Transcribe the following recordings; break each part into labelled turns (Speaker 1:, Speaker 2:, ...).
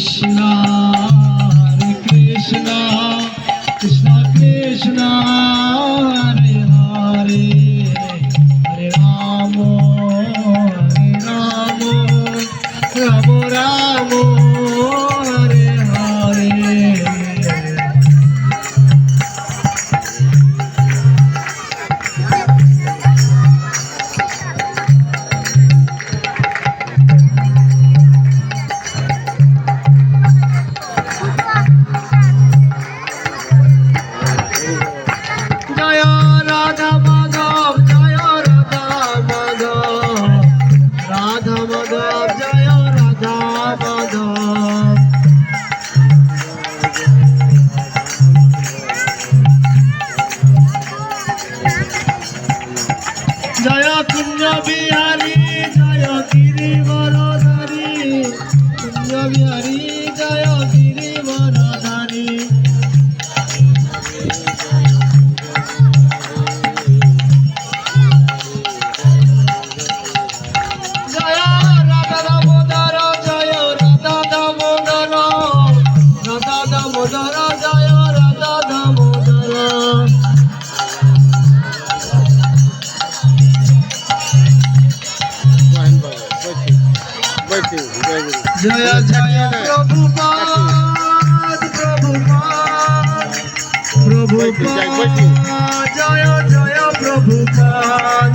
Speaker 1: হরে কৃষ্ণ হরে কৃষ্ণ বিহারী, জয় গিরিবরধারী। কুঞ্জ বিহারী, জয় গিরিবরধারী। জয় রাধা দামোদর, জয় রাধা দামোদর রাধা দামোদর। জয় জয় প্রভুপাদ প্রভুপাদ প্রভুপাদ জয় জয় প্রভুপাদ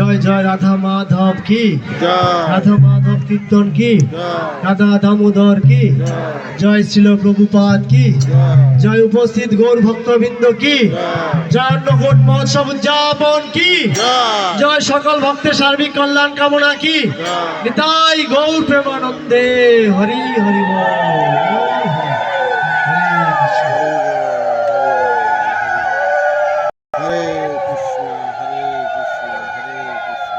Speaker 1: জয় জয় রাধা মাধব কি? রাধা মাধব কীর্তন কি? রাধা দামোদর কি? জয়। ছিল প্রভুপাদ কি? জয়। উপস্থিত গৌর ভক্তবৃন্দ কি? জয়। অন্নকোট মহোৎসব উদযাপন কি? জয়। সকল ভক্তের সার্বিক কল্যাণ কামনা কি? নিতাই গৌর প্রেমানন্দে হরি হরি বল। হরে কৃষ্ণ।
Speaker 2: হরে কৃষ্ণ হরে কৃষ্ণ হরে কৃষ্ণ